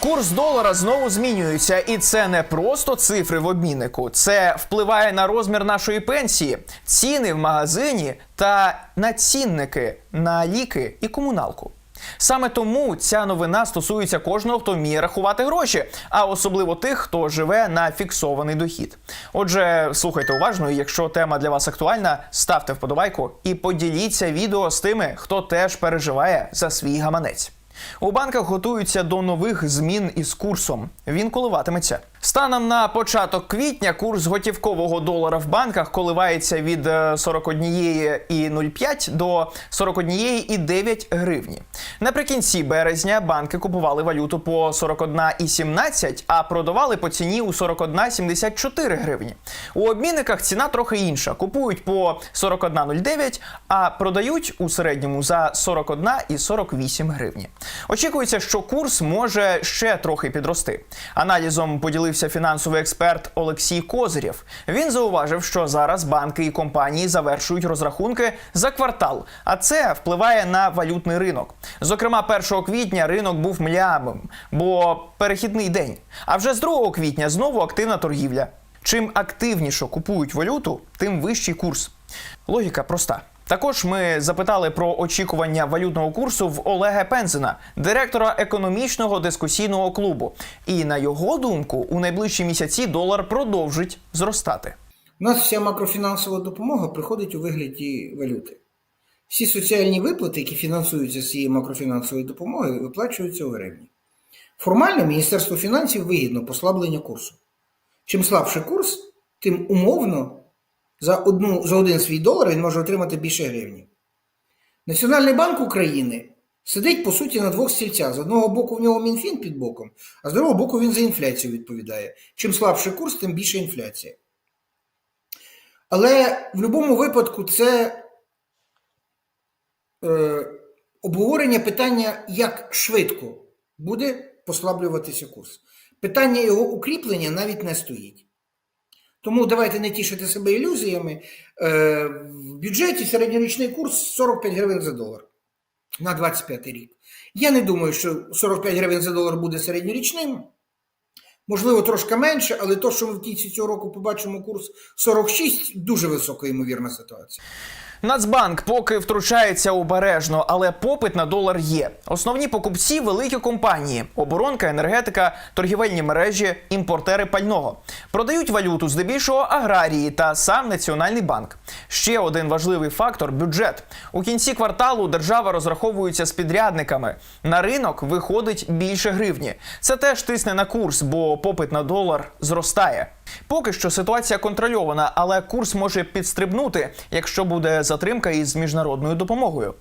Курс долара знову змінюється, і це не просто цифри в обміннику. Це впливає на розмір нашої пенсії, ціни в магазині та на цінники на ліки і комуналку. Саме тому ця новина стосується кожного, хто вміє рахувати гроші, а особливо тих, хто живе на фіксований дохід. Отже, слухайте уважно, якщо тема для вас актуальна, ставте вподобайку і поділіться відео з тими, хто теж переживає за свій гаманець. У банках готуються до нових змін із курсом. Він коливатиметься. Станом на початок квітня курс готівкового долара в банках коливається від е, 41,05 до 41,9 гривні. Наприкінці березня банки купували валюту по 41,17, а продавали по ціні у 41,74 гривні. У обмінниках ціна трохи інша. Купують по 41,09, а продають у середньому за 41,48 гривні. Очікується, що курс може ще трохи підрости. Аналізом поділився фінансовий експерт Олексій Козирєв. Він зауважив, що зараз банки і компанії завершують розрахунки за квартал, а це впливає на валютний ринок. Зокрема, 1 квітня ринок був млявим, бо перехідний день. А вже з 2 квітня знову активна торгівля. Чим активніше купують валюту, тим вищий курс. Логіка проста. Також ми запитали про очікування валютного курсу в Олега Пензена, директора економічного дискусійного клубу. І на його думку, у найближчі місяці долар продовжить зростати. У нас вся макрофінансова допомога приходить у вигляді валюти. Всі соціальні виплати, які фінансуються з цієї макрофінансової допомоги, виплачуються у гривні. Формально Міністерству фінансів вигідно послаблення курсу. Чим слабший курс, тим умовно за, одну, за один свій долар він може отримати більше гривні. Національний банк України сидить, по суті, на двох стільцях. З одного боку в нього Мінфін під боком, а з другого боку він за інфляцію відповідає. Чим слабший курс, тим більше інфляція. Але в будь-якому випадку це е, обговорення питання, як швидко буде послаблюватися курс. Питання його укріплення навіть не стоїть. Тому давайте не тішити себе ілюзіями. Е, в бюджеті середньорічний курс 45 гривень за долар на 25 рік. Я не думаю, що 45 гривень за долар буде середньорічним. Можливо, трошки менше, але то, що ми в кінці цього року побачимо курс 46, дуже висока ймовірна ситуація. Нацбанк поки втручається обережно, але попит на долар є. Основні покупці великі компанії: оборонка, енергетика, торгівельні мережі, імпортери пального. Продають валюту здебільшого аграрії та сам Національний банк. Ще один важливий фактор бюджет. У кінці кварталу держава розраховується з підрядниками. На ринок виходить більше гривні. Це теж тисне на курс, бо попит на долар зростає. Поки що ситуація контрольована, але курс може підстрибнути, якщо буде затримка із міжнародною допомогою.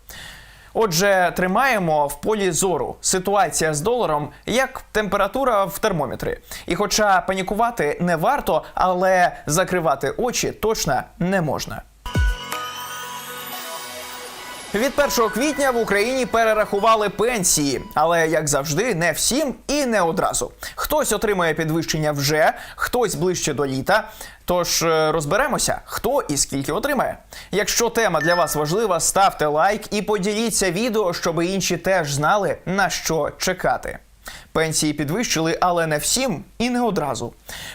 Отже, тримаємо в полі зору ситуація з доларом як температура в термометрі. І хоча панікувати не варто, але закривати очі точно не можна. Від 1 квітня в Україні перерахували пенсії, але як завжди, не всім і не одразу. Хтось отримує підвищення вже, хтось ближче до літа. Тож е, розберемося, хто і скільки отримає. Якщо тема для вас важлива, ставте лайк і поділіться відео, щоб інші теж знали на що чекати. Пенсії підвищили, але не всім і не одразу.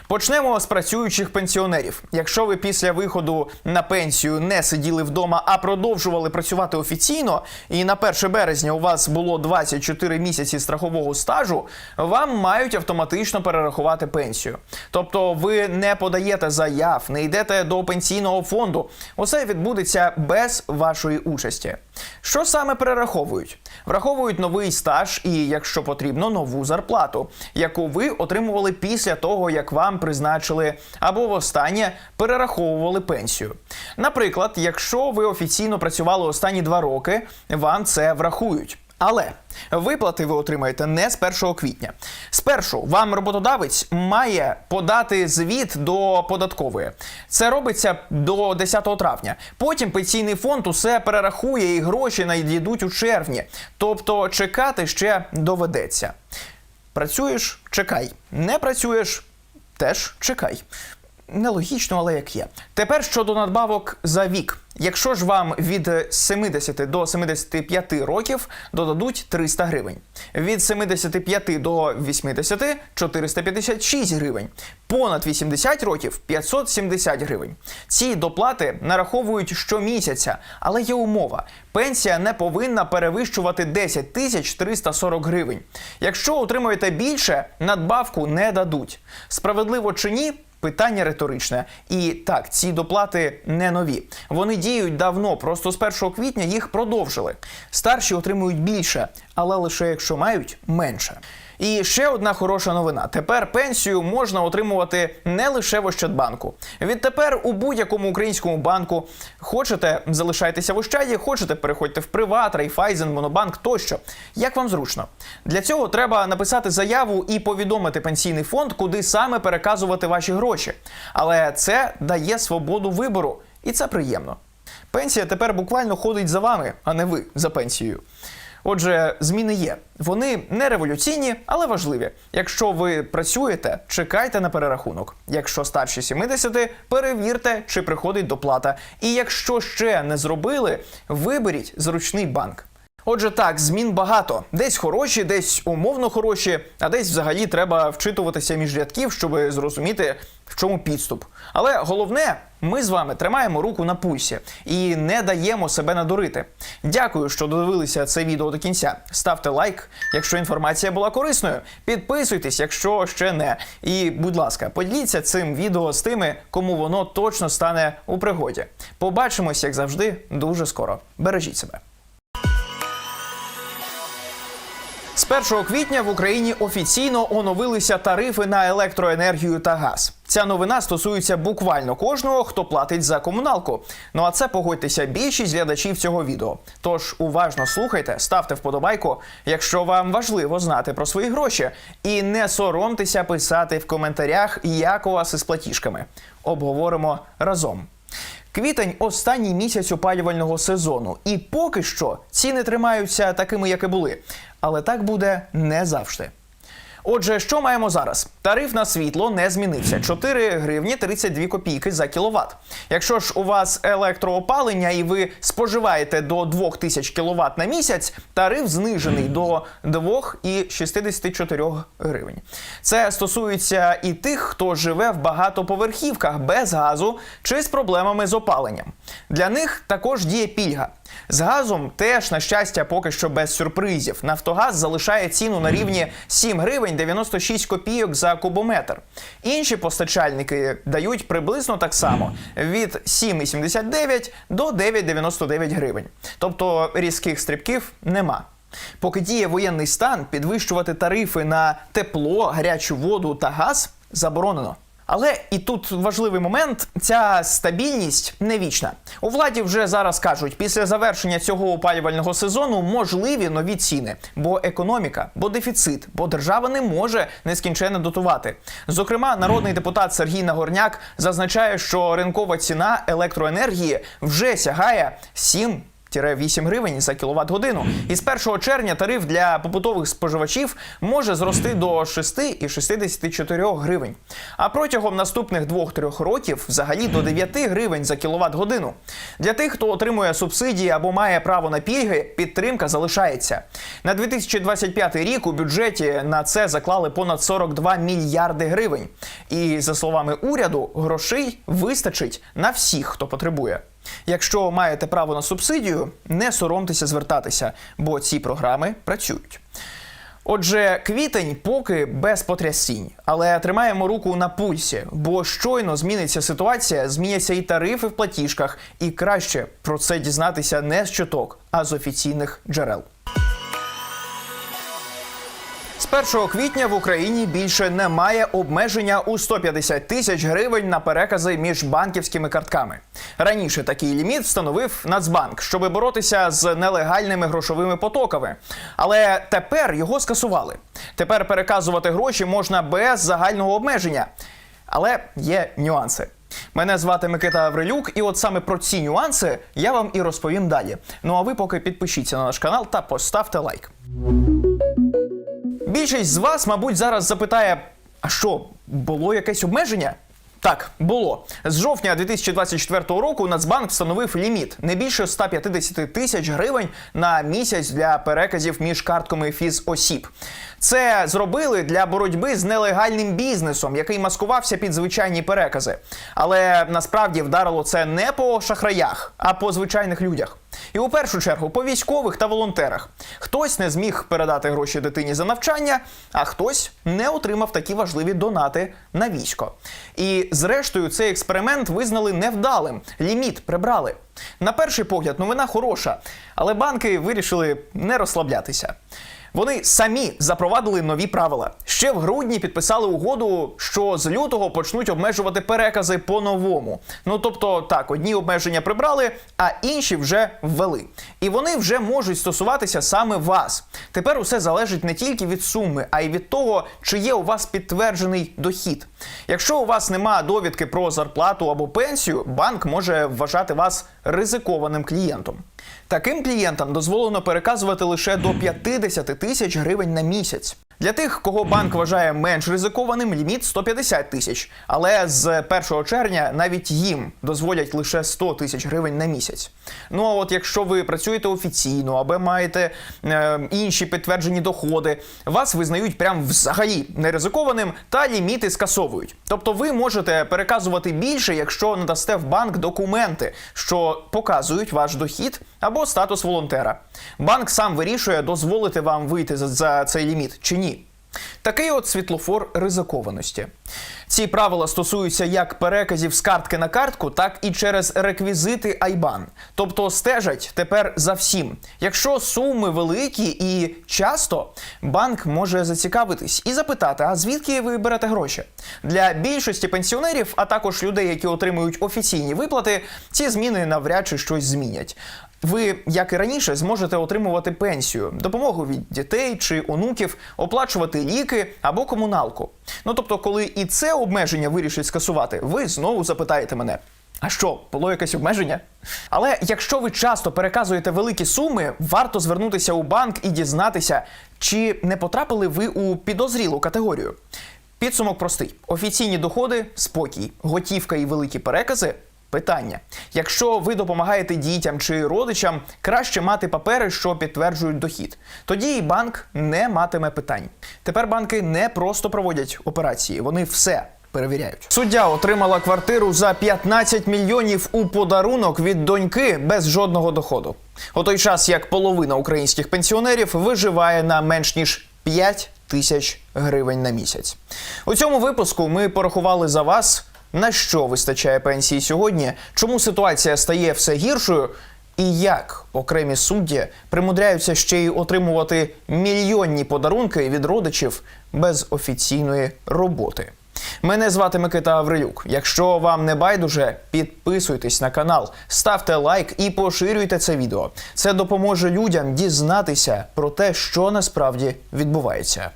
Почнемо з працюючих пенсіонерів. Якщо ви після виходу на пенсію не сиділи вдома, а продовжували працювати офіційно, і на 1 березня у вас було 24 місяці страхового стажу, вам мають автоматично перерахувати пенсію. Тобто ви не подаєте заяв, не йдете до пенсійного фонду. Усе відбудеться без вашої участі. Що саме перераховують? Враховують новий стаж і, якщо потрібно, нову зарплату, яку ви отримували після того, як вам призначили або востаннє перераховували пенсію. Наприклад, якщо ви офіційно працювали останні два роки, вам це врахують. Але виплати ви отримаєте не з 1 квітня. Спершу вам роботодавець має подати звіт до податкової. Це робиться до 10 травня. Потім пенсійний фонд усе перерахує і гроші надійдуть у червні. Тобто чекати ще доведеться. Працюєш чекай. Не працюєш теж чекай. Нелогічно, але як є. Тепер щодо надбавок за вік. Якщо ж вам від 70 до 75 років додадуть 300 гривень, від 75 до 80 – 456 гривень, понад 80 років – 570 гривень. Ці доплати нараховують щомісяця, але є умова: пенсія не повинна перевищувати 10 тисяч 340 гривень. Якщо отримуєте більше, надбавку не дадуть. Справедливо чи ні? Питання риторичне. І так, ці доплати не нові. Вони діють давно, просто з 1 квітня їх продовжили. Старші отримують більше, але лише якщо мають менше. І ще одна хороша новина: тепер пенсію можна отримувати не лише в Ощадбанку. Відтепер у будь-якому українському банку хочете залишайтеся в Ощаді, хочете переходьте в Приват, Райфайзен, Монобанк тощо. Як вам зручно? Для цього треба написати заяву і повідомити пенсійний фонд, куди саме переказувати ваші гроші. Але це дає свободу вибору, і це приємно. Пенсія тепер буквально ходить за вами, а не ви за пенсією. Отже, зміни є. Вони не революційні, але важливі. Якщо ви працюєте, чекайте на перерахунок. Якщо старші 70, перевірте, чи приходить доплата. І якщо ще не зробили, виберіть зручний банк. Отже, так, змін багато. Десь хороші, десь умовно хороші, а десь взагалі треба вчитуватися між рядків, щоб зрозуміти, в чому підступ. Але головне, ми з вами тримаємо руку на пульсі і не даємо себе надурити. Дякую, що додивилися це відео до кінця. Ставте лайк, якщо інформація була корисною. Підписуйтесь, якщо ще не. І, будь ласка, поділіться цим відео з тими, кому воно точно стане у пригоді. Побачимось, як завжди, дуже скоро. Бережіть себе. З 1 квітня в Україні офіційно оновилися тарифи на електроенергію та газ. Ця новина стосується буквально кожного, хто платить за комуналку. Ну а це погодьтеся більшість глядачів цього відео. Тож уважно слухайте, ставте вподобайку, якщо вам важливо знати про свої гроші, і не соромтеся писати в коментарях, як у вас із платіжками. Обговоримо разом. Квітень останній місяць опалювального сезону, і поки що ціни тримаються такими, як і були. Але так буде не завжди. Отже, що маємо зараз? Тариф на світло не змінився 4 гривні 32 копійки за кіловат. Якщо ж у вас електроопалення і ви споживаєте до 2000 кВт на місяць, тариф знижений до 2,64 гривень. Це стосується і тих, хто живе в багатоповерхівках без газу чи з проблемами з опаленням. Для них також діє пільга. З газом теж, на щастя, поки що без сюрпризів. Нафтогаз залишає ціну на рівні 7 гривень 96 копійок за кубометр. Інші постачальники дають приблизно так само від 7,79 до 9,99 гривень. Тобто різких стрибків нема. Поки діє воєнний стан, підвищувати тарифи на тепло, гарячу воду та газ заборонено. Але і тут важливий момент: ця стабільність не вічна. У владі вже зараз кажуть, після завершення цього опалювального сезону можливі нові ціни, бо економіка, бо дефіцит, бо держава не може нескінченно дотувати. Зокрема, народний депутат Сергій Нагорняк зазначає, що ринкова ціна електроенергії вже сягає 7 8 гривень за кіловат годину. І з 1 червня тариф для побутових споживачів може зрости до 6,64 гривень. А протягом наступних 2-3 років взагалі до 9 гривень за кіловат годину. Для тих, хто отримує субсидії або має право на пільги, підтримка залишається. На 2025 рік у бюджеті на це заклали понад 42 мільярди гривень. І за словами уряду, грошей вистачить на всіх, хто потребує. Якщо маєте право на субсидію, не соромтеся звертатися, бо ці програми працюють. Отже, квітень поки без потрясінь, але тримаємо руку на пульсі, бо щойно зміниться ситуація, зміняться і тарифи в платіжках, і краще про це дізнатися не з чуток, а з офіційних джерел. З 1 квітня в Україні більше немає обмеження у 150 тисяч гривень на перекази між банківськими картками. Раніше такий ліміт встановив Нацбанк, щоб боротися з нелегальними грошовими потоками. Але тепер його скасували. Тепер переказувати гроші можна без загального обмеження. Але є нюанси. Мене звати Микита Аврилюк, і от саме про ці нюанси я вам і розповім далі. Ну а ви поки підпишіться на наш канал та поставте лайк. Більшість з вас, мабуть, зараз запитає: а що, було якесь обмеження? Так, було з жовтня 2024 року. Нацбанк встановив ліміт не більше 150 тисяч гривень на місяць для переказів між картками фізосіб. Це зробили для боротьби з нелегальним бізнесом, який маскувався під звичайні перекази. Але насправді вдарило це не по шахраях, а по звичайних людях. І у першу чергу по військових та волонтерах. Хтось не зміг передати гроші дитині за навчання, а хтось не отримав такі важливі донати на військо. І зрештою цей експеримент визнали невдалим. Ліміт прибрали. На перший погляд, новина хороша, але банки вирішили не розслаблятися. Вони самі запровадили нові правила. Ще в грудні підписали угоду, що з лютого почнуть обмежувати перекази по-новому. Ну тобто, так, одні обмеження прибрали, а інші вже ввели. І вони вже можуть стосуватися саме вас. Тепер усе залежить не тільки від суми, а й від того, чи є у вас підтверджений дохід. Якщо у вас нема довідки про зарплату або пенсію, банк може вважати вас ризикованим клієнтом. Таким клієнтам дозволено переказувати лише до 50 тисяч гривень на місяць. Для тих, кого банк вважає менш ризикованим, ліміт 150 тисяч. Але з 1 червня навіть їм дозволять лише 100 тисяч гривень на місяць. Ну а от якщо ви працюєте офіційно або маєте е, інші підтверджені доходи, вас визнають прям взагалі неризикованим та ліміти скасовують. Тобто ви можете переказувати більше, якщо надасте в банк документи, що показують ваш дохід або статус волонтера. Банк сам вирішує, дозволити вам вийти за, за цей ліміт чи ні. Такий от світлофор ризикованості. Ці правила стосуються як переказів з картки на картку, так і через реквізити IBAN. Тобто стежать тепер за всім. Якщо суми великі і часто, банк може зацікавитись і запитати, а звідки ви берете гроші? Для більшості пенсіонерів, а також людей, які отримують офіційні виплати, ці зміни навряд чи щось змінять. Ви, як і раніше, зможете отримувати пенсію, допомогу від дітей чи онуків, оплачувати ліки або комуналку. Ну тобто, коли і це обмеження вирішить скасувати, ви знову запитаєте мене. А що, було якесь обмеження? Але якщо ви часто переказуєте великі суми, варто звернутися у банк і дізнатися, чи не потрапили ви у підозрілу категорію. Підсумок простий: офіційні доходи спокій, готівка і великі перекази Питання: якщо ви допомагаєте дітям чи родичам, краще мати папери, що підтверджують дохід. Тоді і банк не матиме питань. Тепер банки не просто проводять операції, вони все. Перевіряють. Суддя отримала квартиру за 15 мільйонів у подарунок від доньки без жодного доходу. У той час як половина українських пенсіонерів виживає на менш ніж 5 тисяч гривень на місяць. У цьому випуску ми порахували за вас на що вистачає пенсії сьогодні, чому ситуація стає все гіршою, і як окремі судді примудряються ще й отримувати мільйонні подарунки від родичів без офіційної роботи. Мене звати Микита Аврилюк. Якщо вам не байдуже, підписуйтесь на канал, ставте лайк і поширюйте це відео. Це допоможе людям дізнатися про те, що насправді відбувається.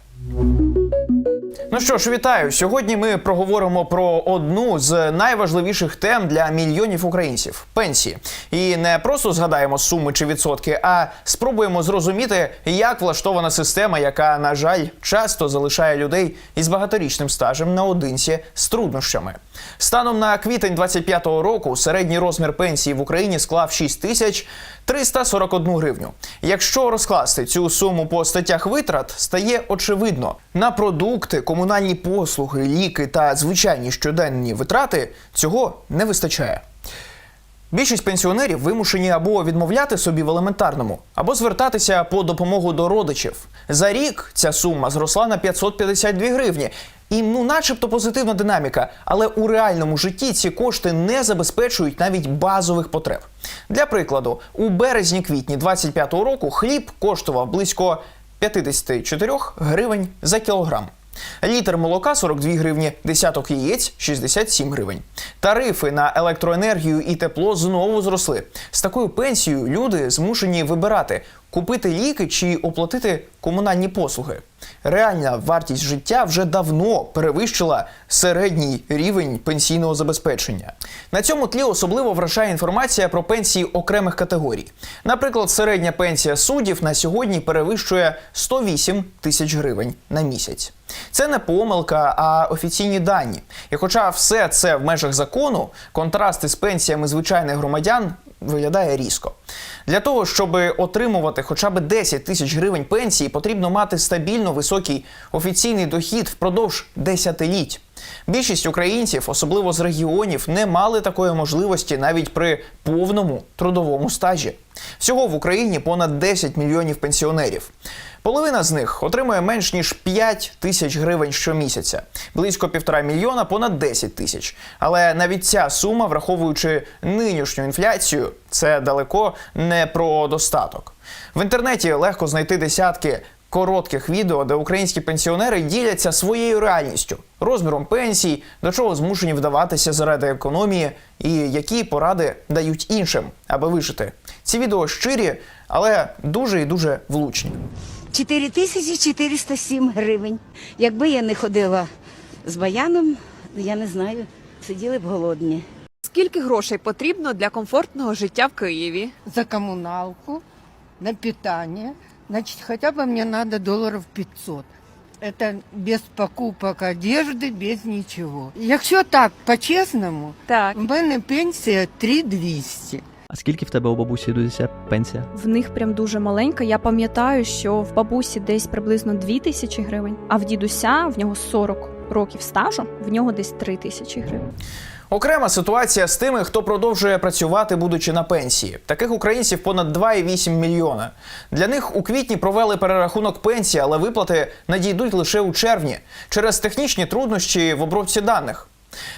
Ну що ж, вітаю. Сьогодні ми проговоримо про одну з найважливіших тем для мільйонів українців пенсії. І не просто згадаємо суми чи відсотки, а спробуємо зрозуміти, як влаштована система, яка, на жаль, часто залишає людей із багаторічним стажем наодинці з труднощами. Станом на квітень 25-го року середній розмір пенсії в Україні склав 6 тисяч 341 гривню. Якщо розкласти цю суму по статтях витрат, стає очевидно на продукти, комунальні послуги, ліки та звичайні щоденні витрати цього не вистачає. Більшість пенсіонерів вимушені або відмовляти собі в елементарному, або звертатися по допомогу до родичів. За рік ця сума зросла на 552 гривні. І ну, начебто позитивна динаміка, але у реальному житті ці кошти не забезпечують навіть базових потреб. Для прикладу, у березні-квітні 25-го року хліб коштував близько 54 гривень за кілограм. Літр молока 42 гривні, десяток яєць 67 гривень. Тарифи на електроенергію і тепло знову зросли. З такою пенсією люди змушені вибирати купити ліки чи оплатити комунальні послуги. Реальна вартість життя вже давно перевищила середній рівень пенсійного забезпечення. На цьому тлі особливо вражає інформація про пенсії окремих категорій. Наприклад, середня пенсія суддів на сьогодні перевищує 108 тисяч гривень на місяць. Це не помилка, а офіційні дані. І хоча все це в межах закону, контраст із пенсіями звичайних громадян виглядає різко. Для того, щоб отримувати хоча б 10 тисяч гривень пенсії, потрібно мати стабільно високий офіційний дохід впродовж десятиліть. Більшість українців, особливо з регіонів, не мали такої можливості навіть при повному трудовому стажі. Всього в Україні понад 10 мільйонів пенсіонерів. Половина з них отримує менш ніж 5 тисяч гривень щомісяця, близько півтора мільйона понад 10 тисяч. Але навіть ця сума, враховуючи нинішню інфляцію, це далеко не про достаток. В інтернеті легко знайти десятки коротких відео, де українські пенсіонери діляться своєю реальністю, розміром пенсій, до чого змушені вдаватися заради економії, і які поради дають іншим, аби вижити. Ці відео щирі, але дуже і дуже влучні. 4407 гривень. Якби я не ходила з баяном, я не знаю, сиділи б голодні. Скільки грошей потрібно для комфортного життя в Києві? за коммуналку, на питание. Значит, хотя бы мне надо долларов 500. Это без покупок одежды, без ничего. Якщо так, по-чесному, Так. в мене пенсія 3200. А скільки в тебе у бабусі дідуся пенсія? В них прям дуже маленька. Я пам'ятаю, що в бабусі десь приблизно 2 тисячі гривень, а в дідуся в нього 40 років стажу, в нього десь 3 тисячі гривень. Окрема ситуація з тими, хто продовжує працювати, будучи на пенсії. Таких українців понад 2,8 мільйона. Для них у квітні провели перерахунок пенсії, але виплати надійдуть лише у червні через технічні труднощі в обробці даних.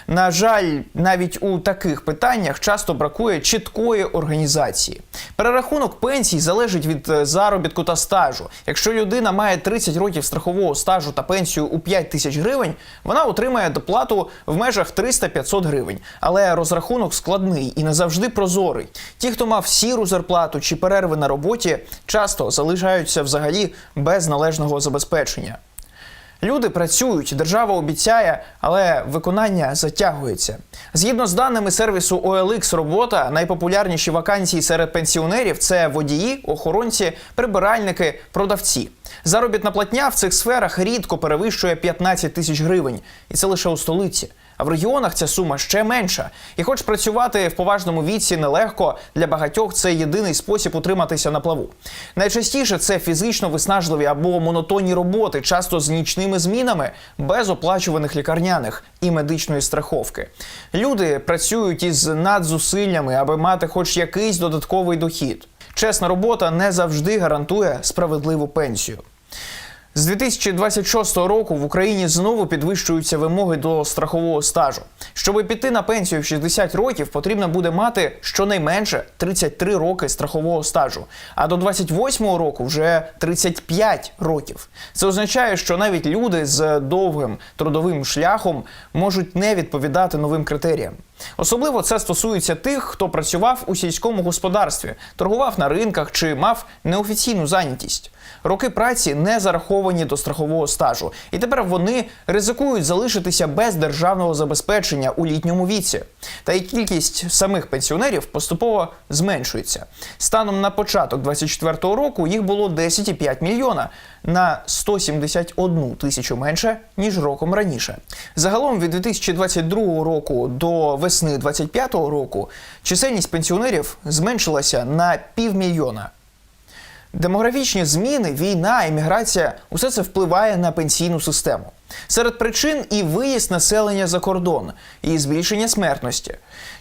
На жаль, навіть у таких питаннях часто бракує чіткої організації. Перерахунок пенсій залежить від е, заробітку та стажу. Якщо людина має 30 років страхового стажу та пенсію у 5 тисяч гривень, вона отримає доплату в межах 300-500 гривень. Але розрахунок складний і не завжди прозорий. Ті, хто мав сіру зарплату чи перерви на роботі, часто залишаються взагалі без належного забезпечення. Люди працюють, держава обіцяє, але виконання затягується. Згідно з даними сервісу OLX робота, найпопулярніші вакансії серед пенсіонерів це водії, охоронці, прибиральники, продавці. Заробітна платня в цих сферах рідко перевищує 15 тисяч гривень, і це лише у столиці. А в регіонах ця сума ще менша. І хоч працювати в поважному віці нелегко, для багатьох це єдиний спосіб утриматися на плаву. Найчастіше це фізично виснажливі або монотонні роботи, часто з нічними змінами, без оплачуваних лікарняних і медичної страховки. Люди працюють із надзусиллями, аби мати хоч якийсь додатковий дохід. Чесна робота не завжди гарантує справедливу пенсію. З 2026 року в Україні знову підвищуються вимоги до страхового стажу. Щоб піти на пенсію в 60 років, потрібно буде мати щонайменше 33 роки страхового стажу, а до 28-го року вже 35 років. Це означає, що навіть люди з довгим трудовим шляхом можуть не відповідати новим критеріям. Особливо це стосується тих, хто працював у сільському господарстві, торгував на ринках чи мав неофіційну зайнятість. Роки праці не зараховані до страхового стажу, і тепер вони ризикують залишитися без державного забезпечення у літньому віці. Та й кількість самих пенсіонерів поступово зменшується. Станом на початок 2024 року їх було 10,5 мільйона на 171 тисячу менше ніж роком раніше. Загалом від 2022 року до весни 2025 року чисельність пенсіонерів зменшилася на півмільйона. Демографічні зміни, війна, еміграція усе це впливає на пенсійну систему. Серед причин і виїзд населення за кордон, і збільшення смертності.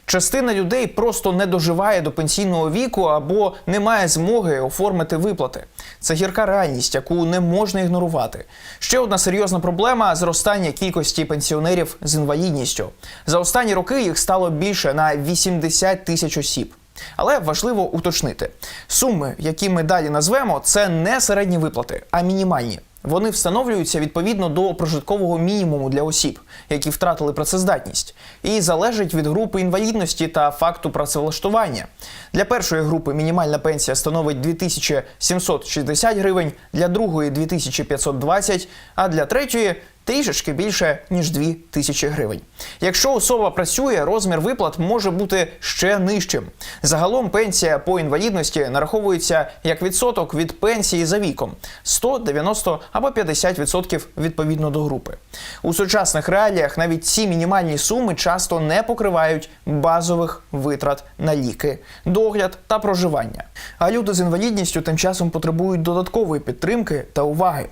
Частина людей просто не доживає до пенсійного віку або не має змоги оформити виплати. Це гірка реальність, яку не можна ігнорувати. Ще одна серйозна проблема зростання кількості пенсіонерів з інвалідністю. За останні роки їх стало більше на 80 тисяч осіб. Але важливо уточнити: суми, які ми далі назвемо, це не середні виплати, а мінімальні. Вони встановлюються відповідно до прожиткового мінімуму для осіб, які втратили працездатність, і залежать від групи інвалідності та факту працевлаштування. Для першої групи мінімальна пенсія становить 2760 гривень, для другої 2520, а для третьої трішечки більше ніж 2 тисячі гривень. Якщо особа працює, розмір виплат може бути ще нижчим. Загалом пенсія по інвалідності нараховується як відсоток від пенсії за віком 100, 90 або 50% відповідно до групи. У сучасних реаліях навіть ці мінімальні суми часто не покривають базових витрат на ліки, догляд та проживання. А люди з інвалідністю тим часом потребують додаткової підтримки та уваги.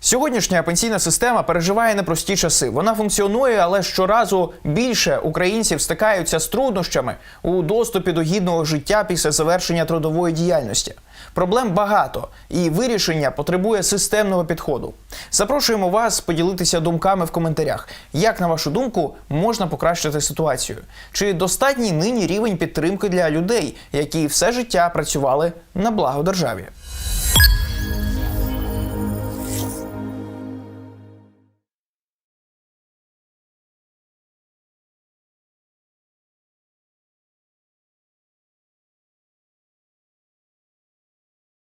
Сьогоднішня пенсійна система переживає непрості часи. Вона функціонує, але щоразу більше українців стикаються з труднощами у доступі до гідного життя після завершення трудової діяльності. Проблем багато, і вирішення потребує системного підходу. Запрошуємо вас поділитися думками в коментарях. Як на вашу думку можна покращити ситуацію? Чи достатній нині рівень підтримки для людей, які все життя працювали на благо державі?